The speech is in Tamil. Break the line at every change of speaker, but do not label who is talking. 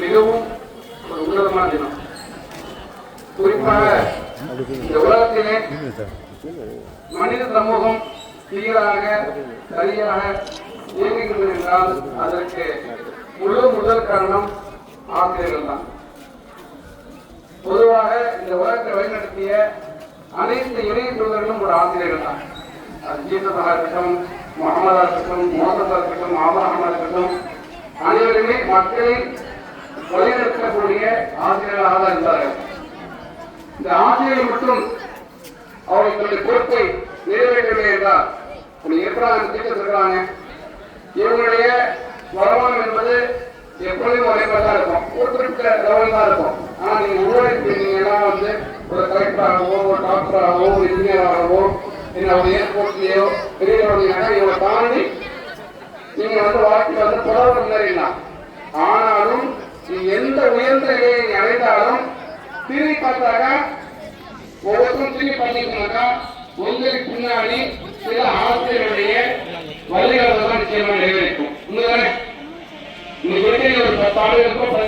மிகவும் ஒரு உன்னதமான தினம். குறிப்பாக இந்த உலகத்திலே மனித சமூகம் சீராக சரியாக இயங்குகிறது என்றால் அதற்கு முழு முதல் காரணம் ஆசிரியர்கள் தான். பொதுவாக இந்த உலகத்தை வழிநடத்திய அனைத்து இணைய தூதர்களும் ஒரு ஆசிரியர்கள் தான். அது ஜீசஸாக இருக்கட்டும் முகமதா இருக்கட்டும் மோசஸா இருக்கட்டும் ஆபரகமாக இருக்கட்டும் அனைவருமே மக்களின் வழிநடத்தக்கூடிய ஆசிரியர்களாக தான் இருந்தார்கள். இந்த ஆசிரியர்கள் மட்டும் அவர்களுடைய பொறுப்பை நிறைவேற்றவில்லை என்றால் இப்படி இருக்கிறாங்க டீச்சர்ஸ் இருக்கிறாங்க இவங்களுடைய வருமானம் என்பது எப்பொழுதும் ஒரே மாதிரி தான் இருக்கும். ஒரு குறிப்பிட்ட லெவல் தான் இருக்கும். ஆனா நீங்க உருவாக்கிட்டீங்கன்னா வந்து ஒரு கலெக்டராகவோ ஒரு டாக்டராகவோ ஒரு இன்ஜினியராகவோ இல்லை ஒரு ஏர்போர்ட்லயோ பெரிய இவங்களை தாண்டி நீங்க வந்து வாழ்க்கை வந்து தொடர்பு முன்னேறிடலாம் ஆனாலும் நீ எந்த உயர்ந்த நிலையை நீ அடைந்தாலும் திரும்பி பார்த்தாக்கா ஒவ்வொருத்தரும் திரும்பி பார்த்தீங்கன்னாக்கா உங்களுக்கு பின்னாடி சில ஆசிரியருடைய வழிகளை தான் நிச்சயமா நிறைவேற்றும் உண்மைதானே? இன்னைக்கு ஒரு பத்து ஆண்டுகளுக்கோ